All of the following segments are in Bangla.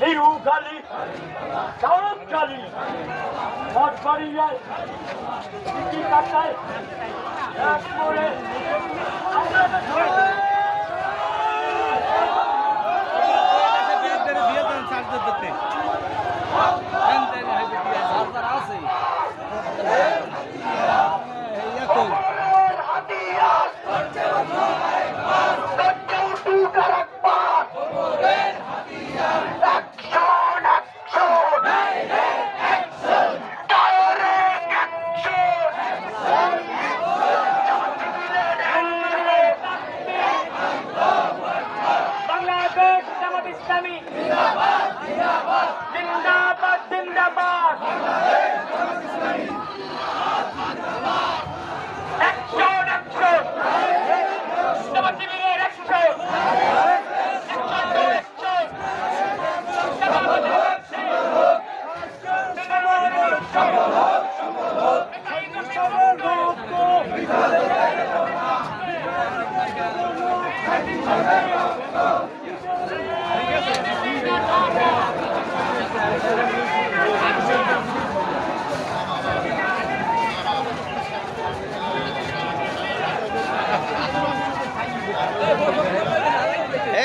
নিরুখালি সাউথখালি মঠবাড়িয়ায় টিকি কাটায় একবারে বাংলাদেশ ইসলামী জিন্দাবাদ জিন্দাবাদ। একশন একশন শিবিরের একশন একশন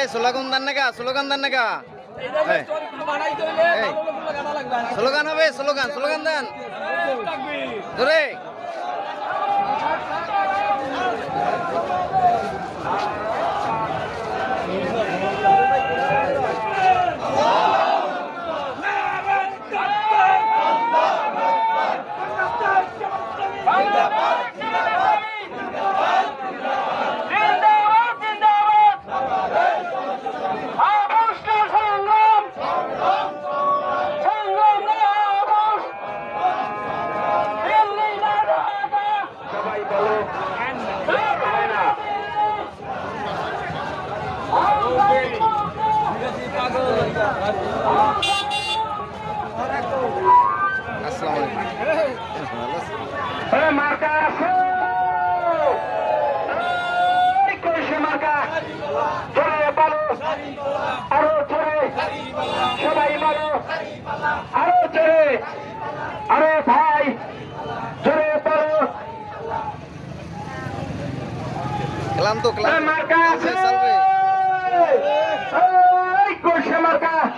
একশন জামাত এ স্লোগান দেন নাকা স্লোগান দেন নাকা স্লোগান হবে স্লোগান স্লোগান দেন। ধরে আরও জোরে সবাই বলো আরও জোরে আরও ভাই জোরে বলো ক্লান্ত ক্লান্ত মার্কা আছে চলবে coxa marcar.